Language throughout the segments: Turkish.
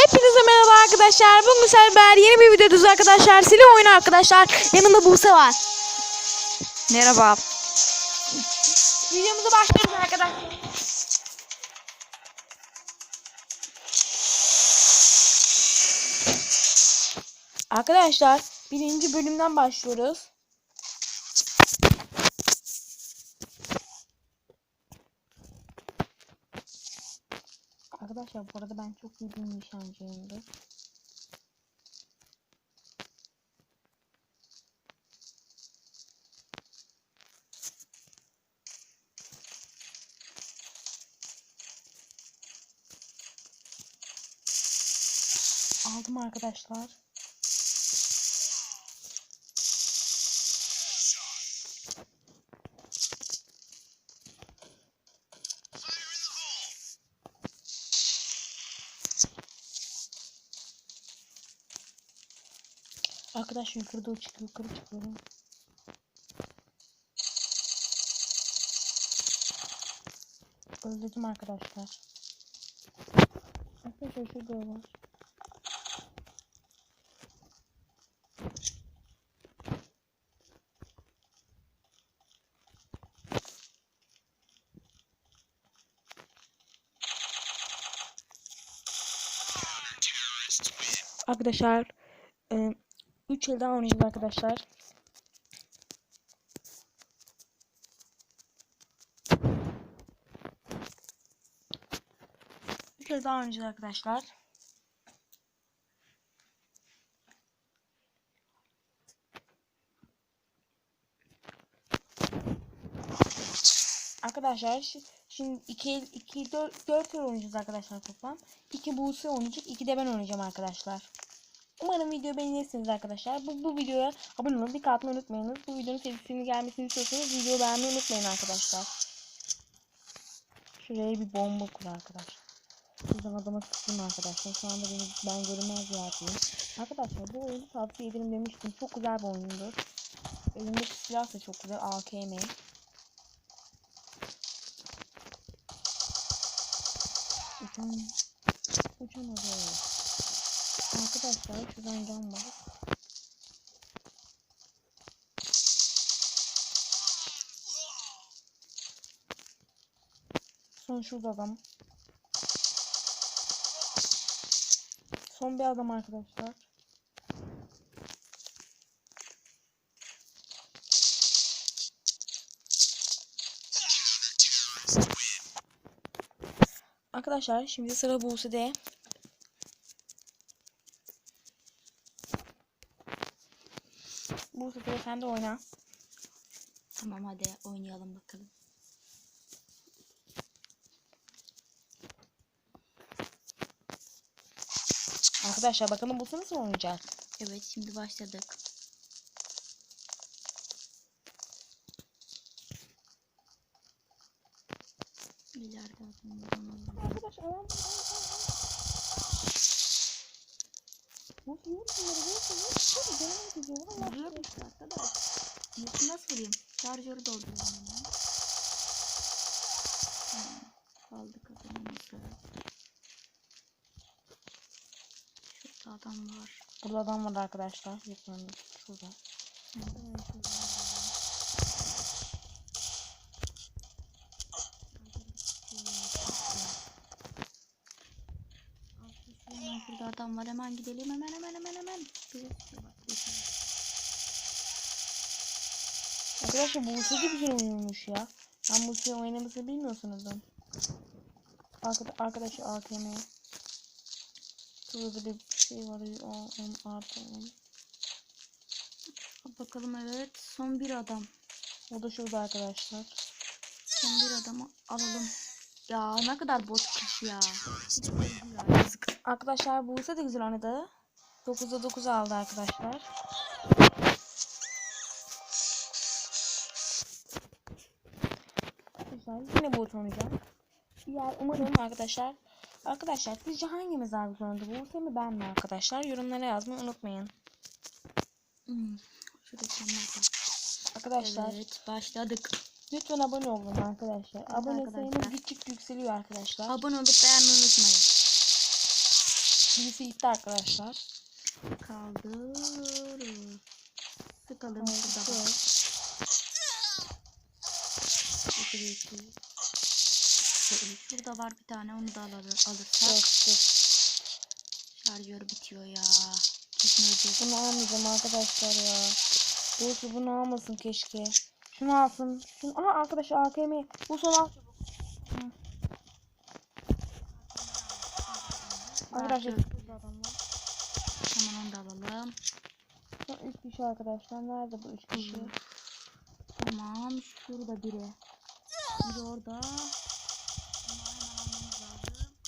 Hepinize merhaba arkadaşlar. Bugün sefer yeni bir videodayız arkadaşlar. Sili oyun arkadaşlar. Yanında Buse var. Merhaba. Videomuza başlıyoruz arkadaşlar. Arkadaşlar birinci bölümden başlıyoruz. Arkadaşlar bu arada ben çok iyi bir nişancıyımdır. Aldım arkadaşlar. Arkadaşlar yukarı doğru çıkıyor, yukarı çıkıyorum. Öldürdüm arkadaşlar. Arkadaşlar şurada var. Arkadaşlar 3 yıldan oynayacağız arkadaşlar. Bir kez daha oynayacağız arkadaşlar. Arkadaşlar şi- şimdi 2 2 4 4 oynayacağız arkadaşlar toplam. 2 Buse oynayacak, 2 de ben oynayacağım arkadaşlar. Umarım videoyu beğenirsiniz arkadaşlar. Bu, bu videoya abone olup like atmayı unutmayınız. Bu videonun serisinin gelmesini istiyorsanız videoyu beğenmeyi unutmayın arkadaşlar. Şuraya bir bomba kur arkadaşlar. Şuradan adama sıkayım arkadaşlar. Şu anda beni, ben görünmez yerdeyim. Arkadaşlar bu oyunu tavsiye ederim demiştim. Çok güzel bir oyundur. Elimdeki silah da çok güzel. AKM. Uçan... Uçamadı. Arkadaşlar şuradan cam var. Son şurada adam. Son bir adam arkadaşlar. Arkadaşlar şimdi sıra Buse'de. Buse sen de oyna. Tamam hadi oynayalım bakalım. Arkadaşlar bakalım Buse nasıl oynayacak? Evet şimdi başladık. İleride adamlardan alalım. Arkadaşlar adam Nasıl yiyor bunları? Nasıl yiyor? Nasıl denemek istiyor? Allah Vuruyor işte arkadaş. Nasıl nasıl vurayım? Şarjörü dolduruyorum. Hmm, Kaldık adamımızı. Şurada adam var. Burada adam var arkadaşlar. Lütfen şurada. Hemen Şurada adam var hemen gidelim hemen hemen hemen hemen. Arkadaşlar bu Buse de güzel oynuyormuş ya. Ben Buse'yi oynamasını bilmiyorsunuzum. Arkada arkadaşlar AKM. Şurada bir şey var. O, on, artı. Bakalım evet son bir adam. O da şurada arkadaşlar. Son bir adamı alalım. Ya ne kadar bot kış ya. ya yazık. Arkadaşlar Buse de güzel oynadı. 9'da 9 aldı arkadaşlar. Güzel. Yine Buse oynayacak. Diğer umarım arkadaşlar. Arkadaşlar sizce hangimiz daha güzel oynadı? Buse mi ben mi arkadaşlar? Yorumlara yazmayı unutmayın. Hmm. Arkadaşlar Evet başladık. Lütfen abone olun arkadaşlar. Abone arkadaşlar. sayımız gittikçe yükseliyor arkadaşlar. Abone olup beğenmeyi unutmayın. Birisi gitti arkadaşlar. Kaldır. Sıkalım şurada bak. Şurada var bir tane onu da alır, alırsak. Yok, yok. Şarjör bitiyor ya. Kesin ölecek. Bunu almayacağım arkadaşlar ya. Buse bunu almasın keşke. Şunu alsın. Şunu... Aha arkadaşlar AKM. Bu son al. Arkadaşlar. Hemen onu da alalım. Son üç kişi arkadaşlar. Nerede bu üç kişi? Hı. Tamam. Şurada biri. Biri orada.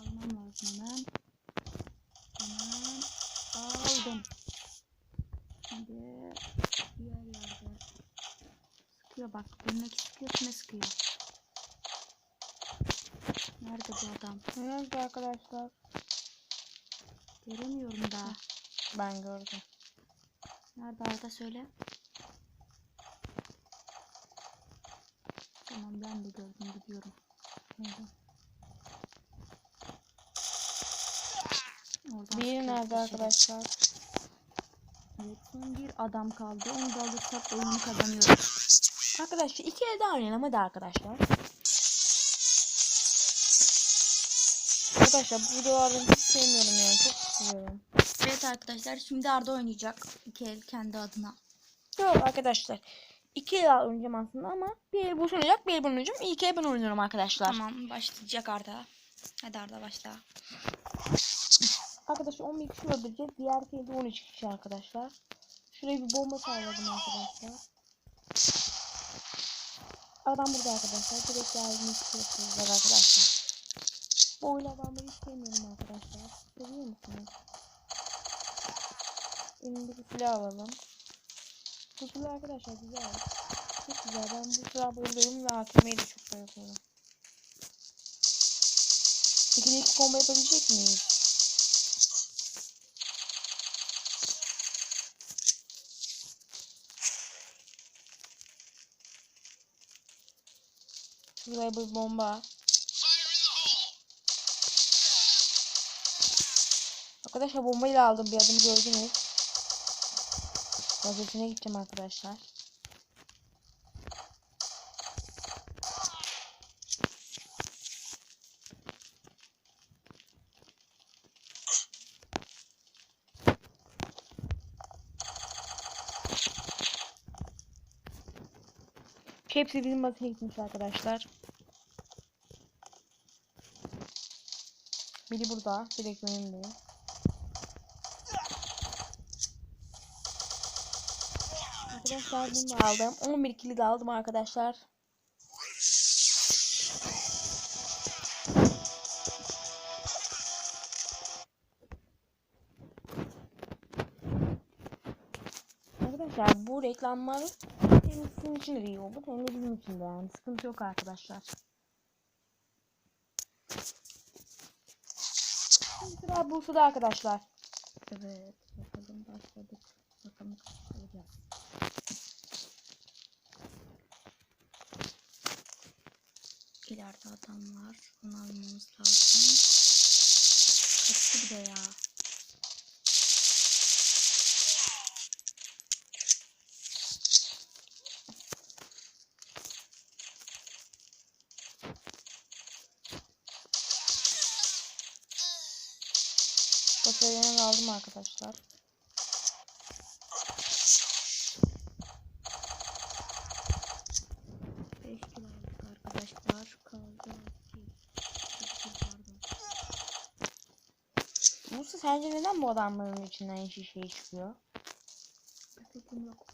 Almam lazım hemen. Hemen aldım. Şimdi sıkıyor bak. Sıkıyor, kime sıkıyor? Nerede bu adam? Nerede arkadaşlar? Göremiyorum da. Ben gördüm. Nerede Arda söyle. Tamam ben de gördüm gidiyorum. Nerede? Oradan Biri nerede dışarı. arkadaşlar? Evet son bir adam kaldı. Onu da alırsak oyunu kazanıyoruz. Arkadaşlar iki elde oynayalım hadi arkadaşlar. Arkadaşlar bu videoları hiç sevmiyorum yani çok sıkılıyorum. Evet arkadaşlar şimdi Arda oynayacak. İki el kendi adına. Yok arkadaşlar. İki el oynayacağım aslında ama bir el bu oynayacak bir el ben oynayacağım. İlk el ben oynuyorum arkadaşlar. Tamam başlayacak Arda. Hadi Arda başla. Arkadaşlar 11 kişi öldüreceğiz. Diğer elde 13 kişi arkadaşlar. Şuraya bir bomba salladım arkadaşlar. Adam burada arkadaşlar. Direkt yardım istiyorsunuz arkadaşlar. Bu oyunu adamları hiç sevmiyorum arkadaşlar. Seviyor musunuz? Elimdeki silah alalım. Bu silah arkadaşlar güzel. Çok güzel. Ben bu silah bayılıyorum ve AKM'yi de çok bayılıyorum. Peki iki combo yapabilecek miyiz? Şuraya bir bomba. Arkadaşlar bombayla aldım bir adımı gördünüz. Gazetine gideceğim arkadaşlar. Hepsi bizim basına gitmiş arkadaşlar. Biri burada, direkt önümde. Arkadaşlar bunu da aldım. 11 kili de aldım arkadaşlar. Arkadaşlar bu reklamlar hem sizin için de iyi olur hem de bizim için de yani sıkıntı yok arkadaşlar. Sıra Bursa'da arkadaşlar. Evet bakalım başladık. Bakalım alacağız. İleride adam var. Onu almamız lazım. Kaçtı bir de ya. Posterlerini aldım arkadaşlar. Arkadaşlar. Kaldı. Bursa sence neden bu adamların içinden yeşil şey çıkıyor? Fikrim yok.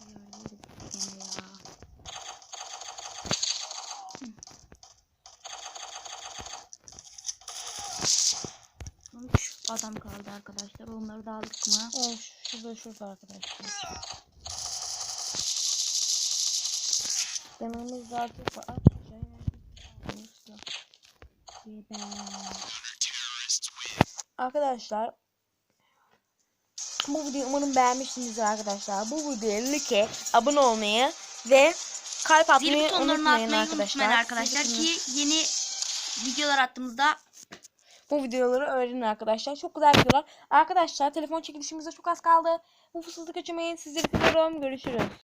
Diğerleri gene ya. Hı. Üç adam kaldı arkadaşlar. Onları da aldık mı? Evet şurada şurada arkadaşlar. Yanımız daha çok var. Arkadaşlar, bu videoyu umarım beğenmişsinizdir arkadaşlar. Bu videoya like, abone olmayı ve kalp atmayı unutmayın atmayı arkadaşlar. unutmayın arkadaşlar ki yeni videolar attığımızda bu videoları öğrenin arkadaşlar. Çok güzel videolar. Arkadaşlar telefon çekilişimizde çok az kaldı. Bu fırsatı kaçırmayın. Sizleri seviyorum. Görüşürüz.